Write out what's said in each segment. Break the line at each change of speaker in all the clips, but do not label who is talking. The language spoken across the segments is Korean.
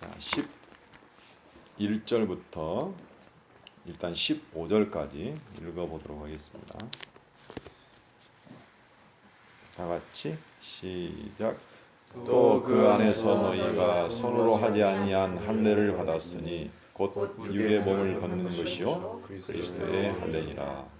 자, 11절부터 일단 15절까지 읽어보도록 하겠습니다. 다 같이 시작. 또 그 안에서 너희가 손으로 하지 아니한 할례를 받았으니 곧 육의 몸을 걷는 것이요 그리스도의 할례니라.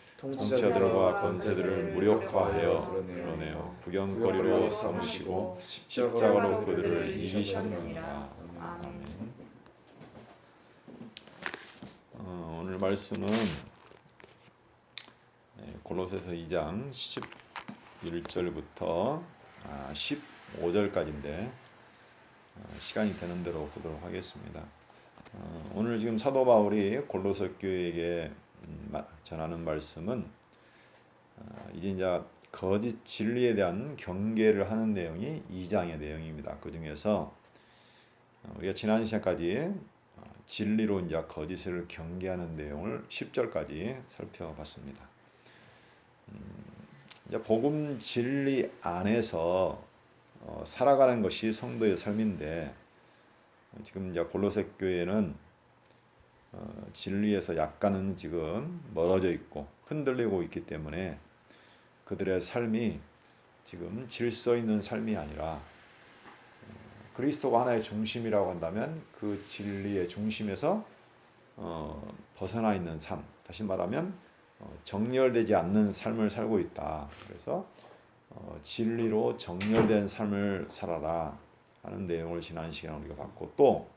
통치자들과 권세들을 무력화하여 드러내어 구경거리로 삼으시고 십자가로 그들을 이기셨느니라. 아멘. 어, 오늘 말씀은 네, 골로새서 2장 11절부터 아, 15절까지인데 어, 시간이 되는 대로 보도록 하겠습니다. 어, 오늘 지금 사도 바울이 골로새 교회에게 전하는 말씀은 어, 이제 이제 거짓 진리에 대한 경계를 하는 내용이 2장의 내용입니다. 그 중에서 어, 우리가 지난 시간까지 어, 진리로 이제 거짓을 경계하는 내용을 10절까지 살펴봤습니다. 음, 이제 복음 진리 안에서 어, 살아가는 것이 성도의 삶인데 지금 이제 골로새 교회는 어, 진리에서 약간은 지금 멀어져 있고 흔들리고 있기 때문에 그들의 삶이 지금 질서 있는 삶이 아니라 어, 그리스도가 하나의 중심이라고 한다면 그 진리의 중심에서 어, 벗어나 있는 삶, 다시 말하면 어, 정렬되지 않는 삶을 살고 있다. 그래서 어, 진리로 정렬된 삶을 살아라 하는 내용을 지난 시간에 우리가 봤고 또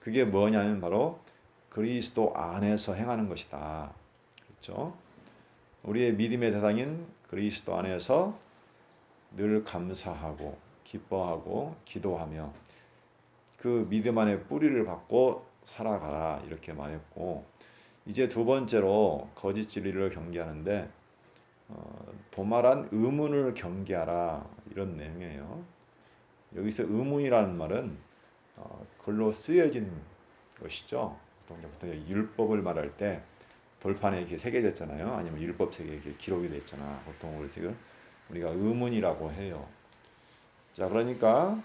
그게 뭐냐면 바로 그리스도 안에서 행하는 것이다. 그렇죠? 우리의 믿음의 대상인 그리스도 안에서 늘 감사하고 기뻐하고 기도하며 그 믿음 안에 뿌리를 받고 살아가라 이렇게 말했고 이제 두 번째로 거짓 진리를 경계하는데 어, 도말한 의문을 경계하라 이런 내용이에요. 여기서 의문이라는 말은 어, 글로 쓰여진 것이죠. 보통 율법을 말할 때 돌판에 이렇게 새겨졌잖아요. 아니면 율법 책에 이렇게 기록이 됐잖아. 보통 우리 지금 우리가 의문이라고 해요. 자, 그러니까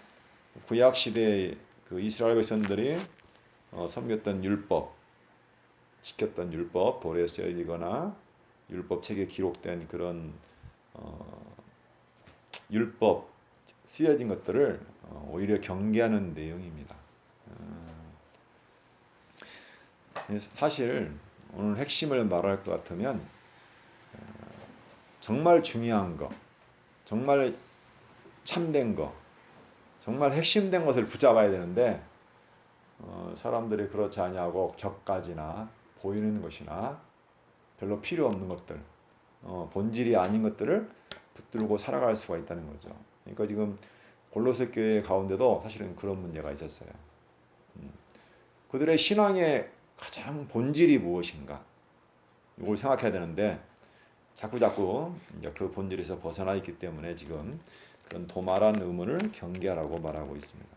구약 시대 그 이스라엘 백성들이 어, 섬겼던 율법, 지켰던 율법 돌에 쓰여지거나 율법 책에 기록된 그런 어, 율법 쓰여진 것들을 어, 오히려 경계하는 내용입니다. 어, 사실 오늘 핵심을 말할 것 같으면 어, 정말 중요한 거, 정말 참된 거, 정말 핵심된 것을 붙잡아야 되는데 어, 사람들이 그렇지 아니하고 격가지나 보이는 것이나 별로 필요 없는 것들, 어, 본질이 아닌 것들을 붙들고 살아갈 수가 있다는 거죠. 그러니까 지금 골로새 교회 가운데도 사실은 그런 문제가 있었어요. 음, 그들의 신앙의 가장 본질이 무엇인가? 이걸 생각해야 되는데 자꾸 자꾸 그 본질에서 벗어나 있기 때문에 지금 그런 도말한 의문을 경계하라고 말하고 있습니다.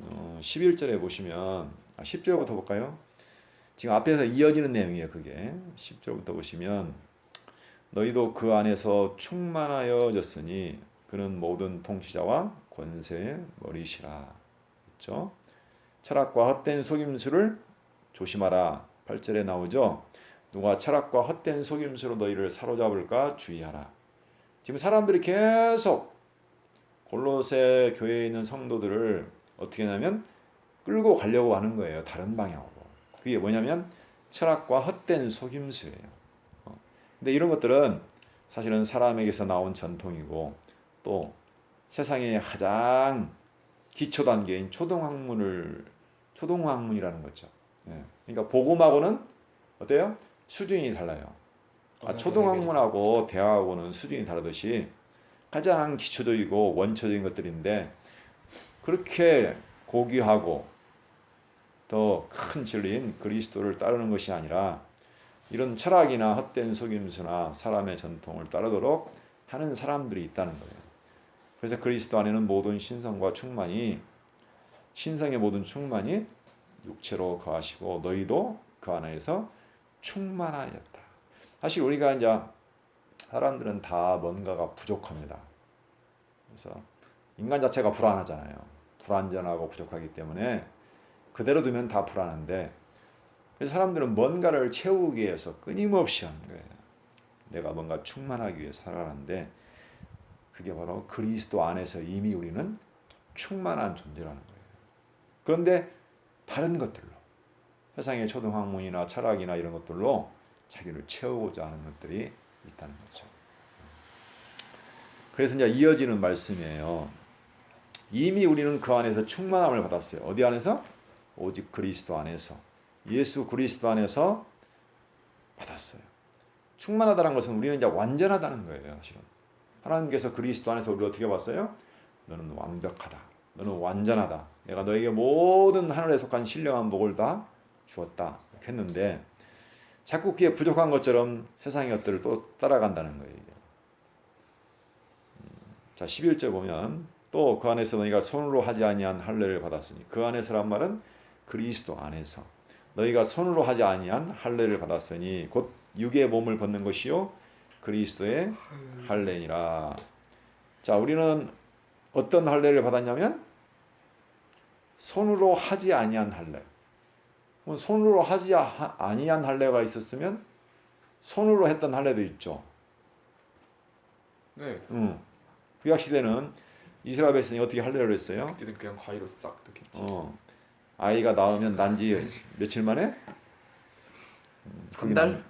어, 11절에 보시면 아, 10절부터 볼까요? 지금 앞에서 이어지는 내용이에요. 그게 10절부터 보시면 너희도 그 안에서 충만하여졌으니 그는 모든 통치자와 권세의 머리시라. 그렇죠? 철학과 헛된 속임수를 조심하라. 8절에 나오죠. 누가 철학과 헛된 속임수로 너희를 사로잡을까 주의하라. 지금 사람들이 계속 골로새 교회에 있는 성도들을 어떻게 하냐면 끌고 가려고 하는 거예요. 다른 방향으로. 그게 뭐냐면 철학과 헛된 속임수예요. 어. 근데 이런 것들은 사실은 사람에게서 나온 전통이고 또 세상의 가장 기초 단계인 초등학문을 초등학문이라는 거죠. 예. 그러니까 복음하고는 어때요? 수준이 달라요. 아, 초등학문하고 대학하고는 수준이 다르듯이 가장 기초적이고 원초적인 것들인데 그렇게 고귀하고 더 큰 진리인 그리스도를 따르는 것이 아니라 이런 철학이나 헛된 속임수나 사람의 전통을 따르도록 하는 사람들이 있다는 거예요. 그래서 그리스도 안에는 모든 신성과 충만이 신성의 모든 충만이 육체로 거하시고 너희도 그 안에서 충만하였다. 사실 우리가 이제 사람들은 다 뭔가가 부족합니다. 그래서 인간 자체가 불안하잖아요. 불안전하고 부족하기 때문에 그대로 두면 다 불안한데 사람들은 뭔가를 채우기 위해서 끊임없이 하는 거예요. 내가 뭔가 충만하기 위해서 살아가는데 그게 바로 그리스도 안에서 이미 우리는 충만한 존재라는 거예요. 그런데 다른 것들로 세상의 초등학문이나 철학이나 이런 것들로 자기를 채우고자 하는 것들이 있다는 거죠. 그래서 이제 이어지는 말씀이에요. 이미 우리는 그 안에서 충만함을 받았어요. 어디 안에서? 오직 그리스도 안에서. 예수 그리스도 안에서 받았어요. 충만하다는 것은 우리는 이제 완전하다는 거예요, 사실은. 하나님께서 그리스도 안에서 우리 어떻게 봤어요? 너는 완벽하다. 너는 완전하다. 내가 너에게 모든 하늘에 속한 신령한 복을 다 주었다. 했는데 자꾸 그게 부족한 것처럼 세상의 것들을 또 따라간다는 거예요. 음, 자, 11절 보면 또 그 안에서 너희가 손으로 하지 아니한 할례를 받았으니 그 안에서란 말은 그리스도 안에서 너희가 손으로 하지 아니한 할례를 받았으니 곧 육의 몸을 벗는 것이요 그리스도의 할례니라. 자, 우리는 어떤 할례를 받았냐면 손으로 하지 아니한 할례. 손으로 하지 아- 아니한 할례가 있었으면 손으로 했던 할례도 있죠.
네.
응. 구약 시대는 이스라엘 백성이 어떻게 할례를 했어요?
그때는 그냥 과일로 싹 넣겠지.
어. 아이가 나오면 난지 며칠 만에? 음,
한 달?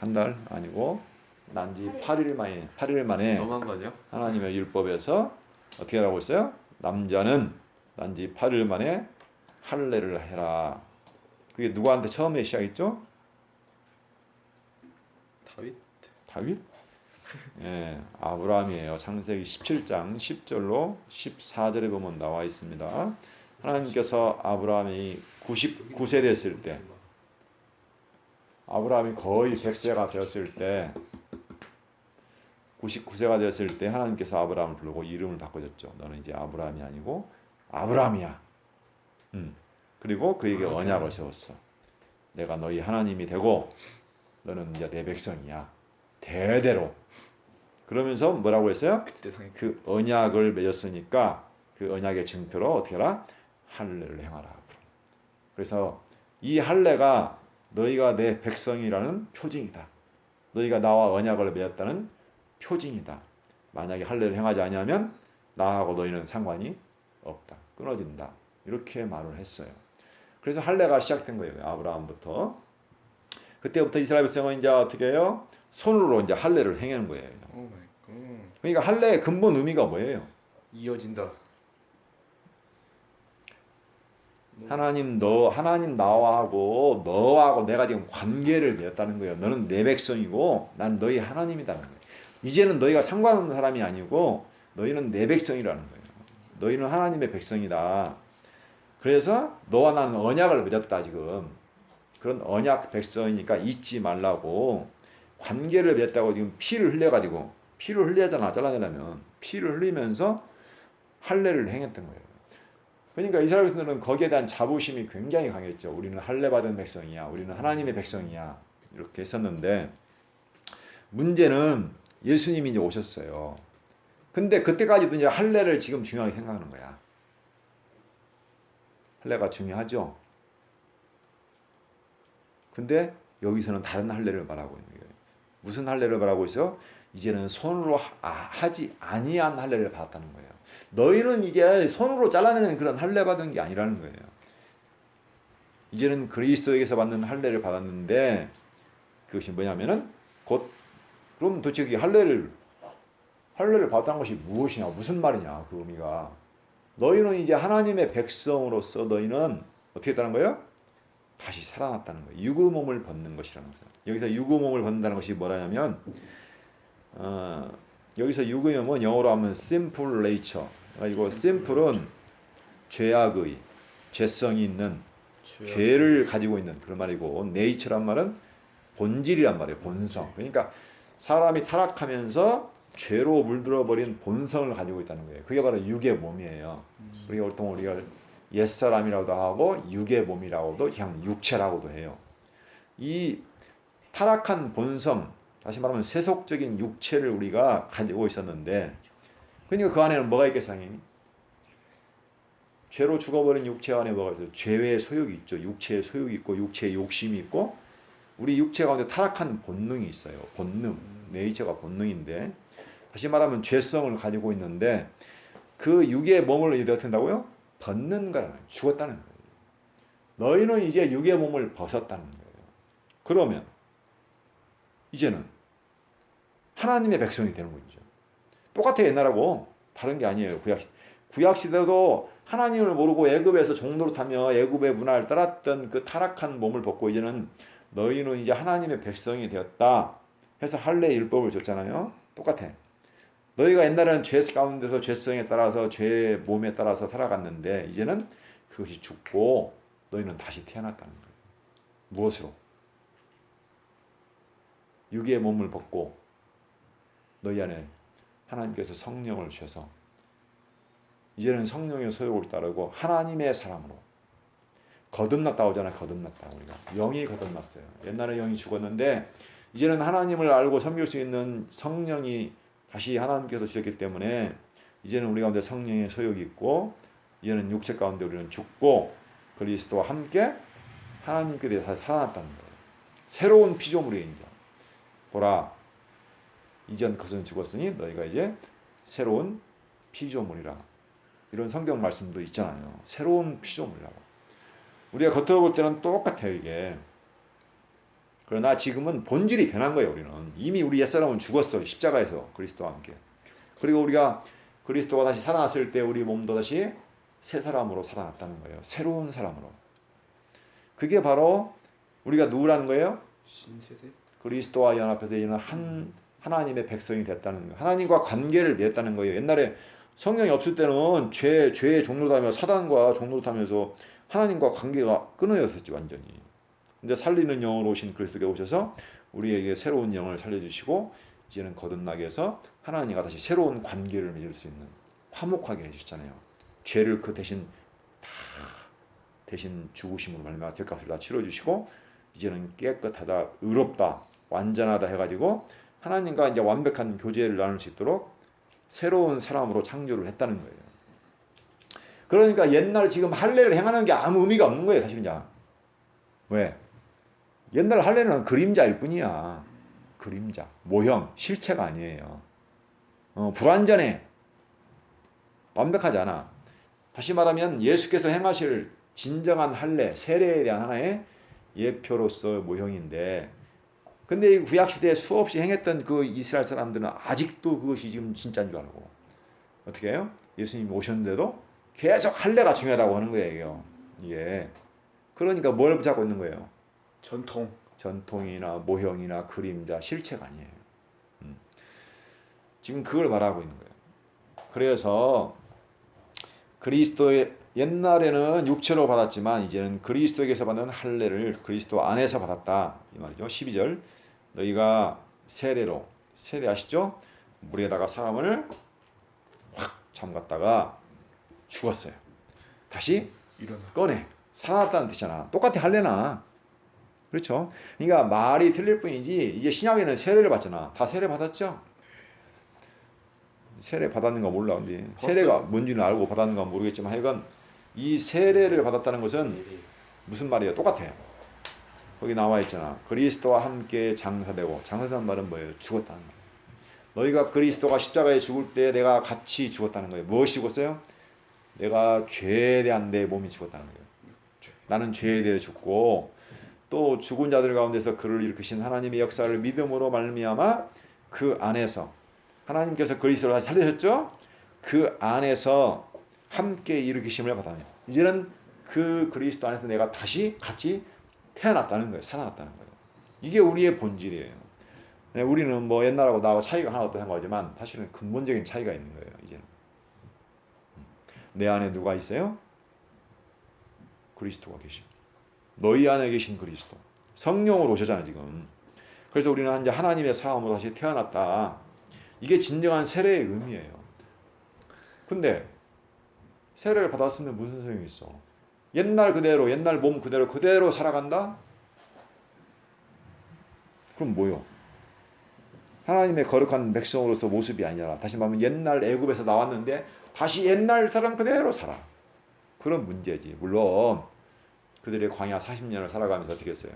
한 달 아니고 난지 8일 만에 8일 만에
너무한 거 아니야?
하나님의 율법에서 어떻게 하라고 했어요? 남자는 난지 8일 만에 할례를 해라. 그게 누구한테 처음에 시작했죠?
다윗?
다윗? 예, 아브라함이에요. 창세기 17장 10절로 14절에 보면 나와 있습니다. 하나님께서 아브라함이 99세 됐을 때 아브라함이 거의 100세가 되었을 때 99세가 되었을 때 하나님께서 아브라함을 부르고 이름을 바꿔줬죠. 너는 이제 아브라함이 아니고 아브라함이야. 음. 그리고 그에게 언약을 세웠어. 내가 너희 하나님이 되고 너는 이제 내 백성이야. 대대로. 그러면서 뭐라고 했어요?
그
언약을 맺었으니까 그 언약의 증표로 어떻게 하라? 할례를 행하라. 그래서 이 할례가 너희가 내 백성이라는 표징이다. 너희가 나와 언약을 맺었다는 표징이다. 만약에 할례를 행하지 아니하면 나하고 너희는 상관이 없다. 끊어진다. 이렇게 말을 했어요. 그래서 할례가 시작된 거예요. 아브라함부터. 그때부터 이스라엘 백성은 이제 어떻게 해요? 손으로 이제 할례를 행하는 거예요. 그러니까 할례의 근본 의미가 뭐예요?
이어진다. 너무-
하나님 너 하나님 나와하고 너하고 내가 지금 관계를 맺었다는 거예요. 너는 내 백성이고 난 너희 하나님이다는 거예요. 이제는 너희가 상관없는 사람이 아니고 너희는 내 백성이라는 거예요. 너희는 하나님의 백성이다. 그래서 너와 나는 언약을 맺었다 지금. 그런 언약 백성이니까 잊지 말라고 관계를 맺었다고 지금 피를 흘려가지고 피를 흘려야잖아 잘라내려면 피를 흘리면서 할례를 행했던 거예요. 그러니까 이스라엘 백성들은 거기에 대한 자부심이 굉장히 강했죠. 우리는 할례 받은 백성이야. 우리는 하나님의 백성이야. 이렇게 했었는데 문제는 예수님이 이제 오셨어요. 근데 그때까지도 이제 할례를 지금 중요하게 생각하는 거야. 할례가 중요하죠. 근데 여기서는 다른 할례를 말하고 있는 거예요. 무슨 할례를 말하고 있어? 이제는 손으로 하- 아, 하지 아니한 할례를 받았다는 거예요. 너희는 이게 손으로 잘라내는 그런 할례 받은 게 아니라는 거예요. 이제는 그리스도에게서 받는 할례를 받았는데 그것이 뭐냐면은 곧 그럼 도대체 이 할례를 할례를 받았다는 것이 무엇이냐 무슨 말이냐 그 의미가 너희는 이제 하나님의 백성으로서 너희는 어떻게 했다는 거예요? 다시 살아났다는 거예요. 유구 몸을 벗는 것이라는 거죠. 여기서 유구 몸을 벗는다는 것이 뭐라냐면 어, 여기서 유구염은 영어로 하면 simple nature. 그리고 simple은 죄악의, 죄성이 있는
죄.
죄를 가지고 있는 그런 말이고 네이처란 말은 본질이란 말이에요. 본성. 그러니까 사람이 타락하면서 죄로 물들어 버린 본성을 가지고 있다는 거예요. 그게 바로 육의 몸이에요. 우리가 보통 우리가 옛사람이라고도 하고 육의 몸이라고도 그냥 육체라고도 해요. 이 타락한 본성, 다시 말하면 세속적인 육체를 우리가 가지고 있었는데 그러니까 그 안에는 뭐가 있겠어요? 죄로 죽어버린 육체 안에 뭐가 있어요? 죄의 소욕이 있죠. 육체의 소욕이 있고 육체의 욕심이 있고 우리 육체 가운데 타락한 본능이 있어요. 본능, 네이처가 본능인데 다시 말하면 죄성을 가지고 있는데 그 육의 몸을 이제 어떻게 한다고요? 벗는 거라는 거예요. 죽었다는 거예요. 너희는 이제 육의 몸을 벗었다는 거예요. 그러면 이제는 하나님의 백성이 되는 거죠. 똑같아 옛날하고 다른 게 아니에요. 구약 구약 시대도 하나님을 모르고 애굽에서 종로로 타며 애굽의 문화를 따랐던 그 타락한 몸을 벗고 이제는 너희는 이제 하나님의 백성이 되었다. 해서 할례 율법을 줬잖아요. 똑같아. 너희가 옛날에는 죄 가운데서 죄성에 따라서 죄 몸에 따라서 살아갔는데 이제는 그것이 죽고 너희는 다시 태어났다는 거예요. 무엇으로? 육의 몸을 벗고 너희 안에 하나님께서 성령을 주셔서 이제는 성령의 소욕을 따르고 하나님의 사람으로 거듭났다 오잖아 거듭났다 우리가. 영이 거듭났어요. 옛날에 영이 죽었는데 이제는 하나님을 알고 섬길 수 있는 성령이 다시 하나님께서 주셨기 때문에 이제는 우리 가운데 성령의 소욕이 있고 이제는 육체 가운데 우리는 죽고 그리스도와 함께 하나님께 대해 살아났다는 거예요. 새로운 피조물이에요 이제 보라 이전 것은 죽었으니 너희가 이제 새로운 피조물이라. 이런 성경 말씀도 있잖아요. 새로운 피조물이라고 우리가 겉으로 볼 때는 똑같아요 이게 그러나 지금은 본질이 변한 거예요 우리는 이미 우리 옛사람은 죽었어 십자가에서 그리스도와 함께 그리고 우리가 그리스도가 다시 살아났을 때 우리 몸도 다시 새 사람으로 살아났다는 거예요 새로운 사람으로 그게 바로 우리가 누구라는 거예요
신세대.
그리스도와 연합해서 이제는 한 하나님의 백성이 됐다는 거예요. 하나님과 관계를 맺었다는 거예요. 옛날에 성령이 없을 때는 죄 죄의 종로로 타며 사단과 종로로 타면서 하나님과 관계가 끊어졌었지 완전히. 근데 살리는 영으로 오신 그리스도께 오셔서 우리에게 새로운 영을 살려주시고 이제는 거듭나게 해서 하나님과 다시 새로운 관계를 맺을 수 있는 화목하게 해주셨잖아요. 죄를 그 대신 다 대신 죽으심으로 말미암아 죄값을 다 치러주시고 이제는 깨끗하다, 의롭다, 완전하다 해가지고 하나님과 이제 완벽한 교제를 나눌 수 있도록 새로운 사람으로 창조를 했다는 거예요. 그러니까 옛날 지금 할례를 행하는 게 아무 의미가 없는 거예요, 사실 이제. 왜? 옛날 할례는 그림자일 뿐이야. 그림자, 모형, 실체가 아니에요. 어, 불완전해. 완벽하지 않아. 다시 말하면 예수께서 행하실 진정한 할례, 세례에 대한 하나의 예표로서 모형인데 근데 이 구약 시대에 수없이 행했던 그 이스라엘 사람들은 아직도 그것이 지금 진짜인 줄 알고 어떻게 해요? 예수님이 오셨는데도 계속 할례가 중요하다고 하는 거예요. 이게 그러니까 뭘 붙잡고 있는 거예요?
전통.
전통이나 모형이나 그림자 실체가 아니에요. 음. 지금 그걸 말하고 있는 거예요. 그래서 그리스도의 옛날에는 육체로 받았지만 이제는 그리스도에게서 받는 할례를 그리스도 안에서 받았다 이 말이죠. 12절 너희가 세례로 세례하시죠? 물에다가 사람을 확 잠갔다가 죽었어요. 다시
일어나.
꺼내 살아났다는 뜻이잖아. 똑같아 할래나. 그렇죠? 그러니까 말이 틀릴 뿐이지 이제 신약에는 세례를 받잖아. 다 세례 받았죠? 세례 받았는 거 몰라. 근데 세례가 뭔지는 알고 받았는 건 모르겠지만 하여간 이 세례를 받았다는 것은 무슨 말이에요? 똑같아요. 거기 나와 있잖아. 그리스도와 함께 장사되고 장사된 말은 뭐예요? 죽었다는 거예요. 너희가 그리스도가 십자가에 죽을 때 내가 같이 죽었다는 거예요. 무엇이 죽었어요? 내가 죄에 대한 내 몸이 죽었다는 거예요. 나는 죄에 대해 죽고 또 죽은 자들 가운데서 그를 일으키신 하나님의 역사를 믿음으로 말미암아 그 안에서 하나님께서 그리스도를 살리셨죠? 그 안에서 함께 일으키심을 받아요. 이제는 그 그리스도 안에서 내가 다시 같이 태어났다는 거예요. 살아났다는 거예요. 이게 우리의 본질이에요. 네, 우리는 뭐 옛날하고 나하고 차이가 하나 없다고 생각하지만 사실은 근본적인 차이가 있는 거예요. 내 안에 누가 있어요? 그리스도가 계신 너희 안에 계신 그리스도. 성령으로 오셨잖아요 지금. 그래서 우리는 이제 하나님의 사함으로 다시 태어났다. 이게 진정한 세례의 의미예요. 근데 세례를 받았으면 무슨 소용이 있어? 옛날 그대로 옛날 몸 그대로 그대로 살아간다? 그럼 뭐요? 하나님의 거룩한 백성으로서 모습이 아니라 다시 말하면 옛날 애굽에서 나왔는데 다시 옛날 사람 그대로 살아 그런 문제지 물론 그들이 광야 40년을 살아가면서 어떻게 했어요?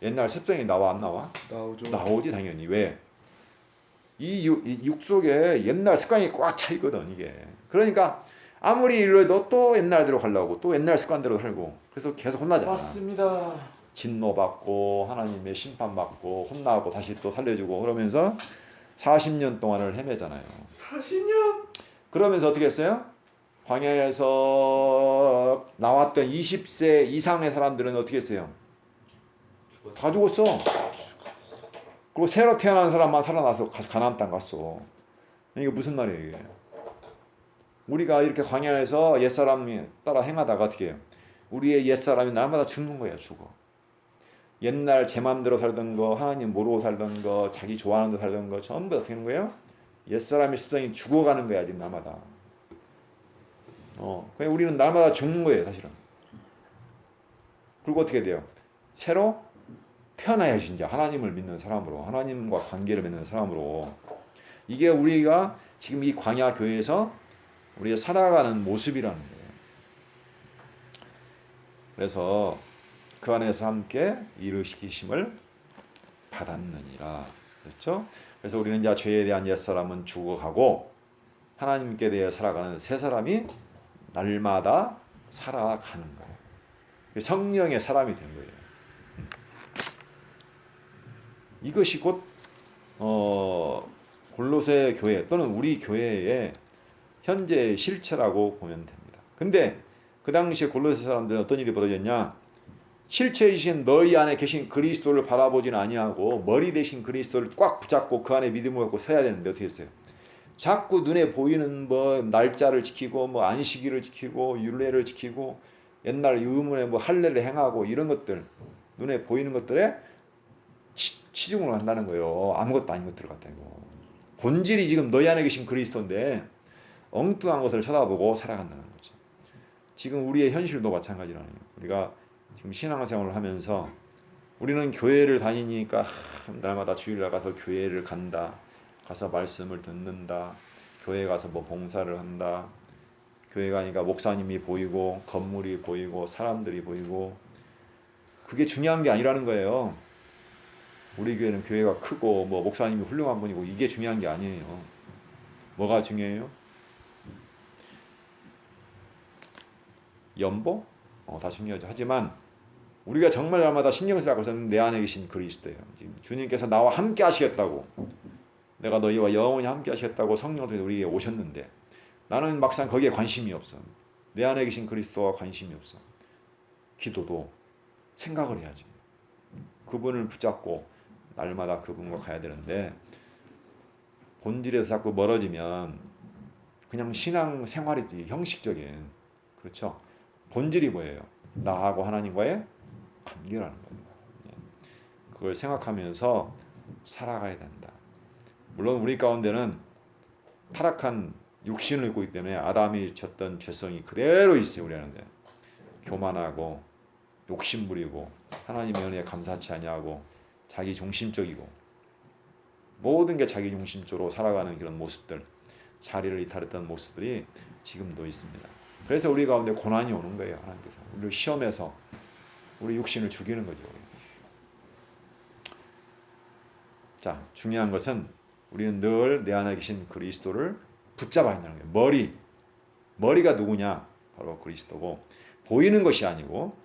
옛날 습성이 나와 안 나와?
나오죠.
나오지 당연히 왜? 이 육, 이 속에 옛날 습관이 꽉 차 있거든 이게 그러니까 아무리 이래도 또 옛날대로 가려고 또 옛날 습관대로 살고 그래서 계속 혼나잖아
맞습니다.
진노받고 하나님의 심판받고 혼나고 다시 또 살려주고 그러면서 40년 동안을 헤매잖아요
40년.
그러면서 어떻게 했어요? 광야에서 나왔던 20세 이상의 사람들은 어떻게 했어요? 다 죽었어. 그리고 새로 태어난 사람만 살아나서 가- 가나안 땅 갔어. 이게 무슨 말이에요, 이게? 우리가 이렇게 광야에서 옛사람이 따라 행하다가 어떻게 해요? 우리의 옛사람이 날마다 죽는 거야, 죽어. 옛날 제 마음대로 살던 거, 하나님 모르고 살던 거, 자기 좋아하는 대로 살던 거 전부 다 어떻게 하는 거예요? 옛사람의 습성이 죽어가는 거야, 지금 날마다. 어, 그냥 우리는 날마다 죽는 거예요, 사실은. 그리고 어떻게 돼요? 새로 태어나야지 이제 하나님을 믿는 사람으로 하나님과 관계를 맺는 사람으로 이게 우리가 지금 이 광야 교회에서 우리가 살아가는 모습이라는 거예요. 그래서 그 안에서 함께 일을 시키심을 받았느니라. 그렇죠? 그래서 우리는 이제 죄에 대한 옛사람은 죽어가고 하나님께 대해 살아가는 새 사람이 날마다 살아가는 거예요. 성령의 사람이 되는 거예요. 이것이 곧 어, 골로새 교회 또는 우리 교회의 현재 실체라고 보면 됩니다. 근데 그 당시에 골로새 사람들은 어떤 일이 벌어졌냐? 실체이신 너희 안에 계신 그리스도를 바라보지는 아니하고 머리 대신 그리스도를 꽉 붙잡고 그 안에 믿음을 갖고 서야 되는데 어떻게 했어요? 자꾸 눈에 보이는 뭐 날짜를 지키고 뭐 안식일을 지키고 율례를 지키고 옛날 의문에 뭐 할례를 행하고 이런 것들 눈에 보이는 것들에 치, 치중을 한다는 거예요. 아무것도 아닌 것들 같다 이거. 본질이 지금 너희 안에 계신 그리스도인데 엉뚱한 것을 쳐다보고 살아간다는 거죠. 지금 우리의 현실도 마찬가지라는 거예요. 우리가 지금 신앙생활을 하면서 우리는 교회를 다니니까 하, 날마다 주일날 가서 교회를 간다. 가서 말씀을 듣는다. 교회 가서 뭐 봉사를 한다. 교회 가니까 목사님이 보이고 건물이 보이고 사람들이 보이고 그게 중요한 게 아니라는 거예요. 우리 교회는 교회가 크고 뭐 목사님이 훌륭한 분이고 이게 중요한 게 아니에요. 뭐가 중요해요? 연봉? 어, 다 중요하죠. 하지만 우리가 정말 날마다 신경 쓰고 있는 내 안에 계신 그리스도예요. 주님께서 나와 함께 하시겠다고 내가 너희와 영원히 함께 하시겠다고 성령 통해 우리에게 오셨는데 나는 막상 거기에 관심이 없어. 내 안에 계신 그리스도와 관심이 없어. 기도도 생각을 해야지. 그분을 붙잡고 날마다 그분과 가야 되는데 본질에서 자꾸 멀어지면 그냥 신앙 생활이지 형식적인 그렇죠. 본질이 뭐예요? 나하고 하나님과의 관계라는 겁니다. 예. 그걸 생각하면서 살아가야 된다. 물론 우리 가운데는 타락한 육신을 입고 있기 때문에 아담이 졌던 죄성이 그대로 있어요. 우리 안에 교만하고 욕심 부리고 하나님의 은혜에 감사치 아니하고 자기 중심적이고 모든 게 자기 중심적으로 살아가는 그런 모습들 자리를 이탈했던 모습들이 지금도 있습니다. 그래서 우리 가운데 고난이 오는 거예요. 하나님께서 우리를 시험해서 우리 육신을 죽이는 거죠. 자 중요한 것은 우리는 늘 내 안에 계신 그리스도를 붙잡아야 한다는 거예요. 머리 머리가 누구냐? 바로 그리스도고 보이는 것이 아니고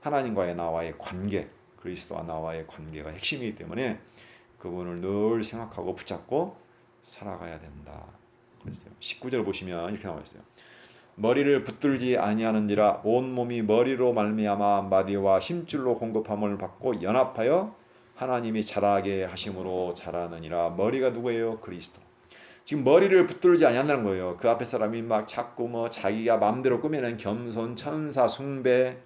하나님과의 나와의 관계 그리스도와 나와의 관계가 핵심이기 때문에 그분을 늘 생각하고 붙잡고 살아가야 된다. 그랬어요. 19절 보시면 이렇게 나와 있어요. 머리를 붙들지 아니하는지라 온 몸이 머리로 말미암아 마디와 힘줄로 공급함을 받고 연합하여 하나님이 자라게 하심으로 자라느니라. 머리가 누구예요? 그리스도. 지금 머리를 붙들지 아니한다는 거예요. 그 앞에 사람이 막 자꾸 뭐 자기가 마음대로 꾸며낸 겸손, 천사 숭배,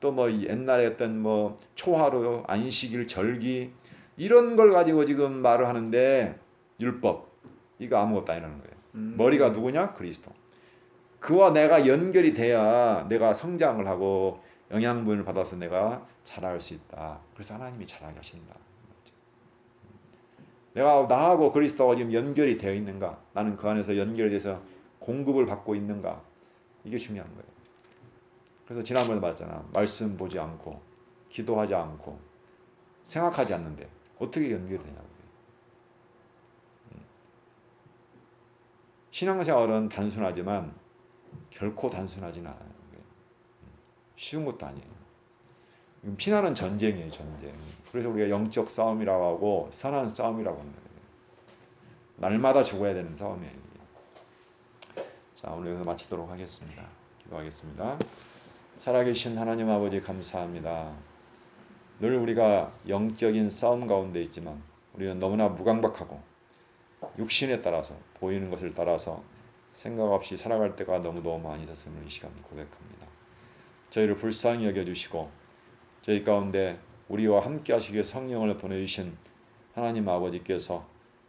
또 뭐 옛날에 어떤 뭐 초하루, 안식일, 절기 이런 걸 가지고 지금 말을 하는데 율법 이거 아무것도 아니라는 거예요.
음.
머리가 누구냐? 그리스도. 그와 내가 연결이 돼야 내가 성장을 하고 영양분을 받아서 내가 자랄 수 있다. 그래서 하나님이 자라게 하신다. 내가 나하고 그리스도가 지금 연결이 되어 있는가? 나는 그 안에서 연결이 돼서 공급을 받고 있는가? 이게 중요한 거예요. 그래서 지난번에 말했잖아. 말씀 보지 않고 기도하지 않고 생각하지 않는데 어떻게 연결이 되냐고. 음. 신앙생활은 단순하지만 결코 단순하지는 않아요. 음. 쉬운 것도 아니에요. 피나는 전쟁이에요, 전쟁. 그래서 우리가 영적 싸움이라고 하고 선한 싸움이라고 하는 거예요. 날마다 죽어야 되는 싸움이에요. 자, 오늘 여기서 마치도록 하겠습니다. 기도하겠습니다. 살아계신 하나님 아버지 감사합니다. 늘 우리가 영적인 싸움 가운데 있지만 우리는 너무나 무강박하고 육신에 따라서 보이는 것을 따라서 생각 없이 살아갈 때가 너무너무 많이 있었음을 이 시간 고백합니다. 저희를 불쌍히 여겨주시고 저희 가운데 우리와 함께 하시기 위해 성령을 보내주신 하나님 아버지께서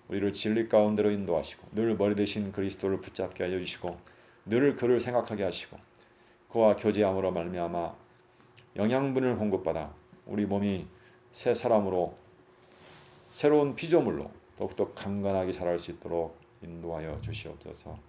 우리를 진리 가운데로 인도하시고 늘 머리 대신 그리스도를 붙잡게 하여 주시고 늘 그를 생각하게 하시고 그와 교제함으로 말미암아 영양분을 공급받아 우리 몸이 새 사람으로 새로운 피조물로 더욱더 강건하게 자랄 수 있도록 인도하여 주시옵소서.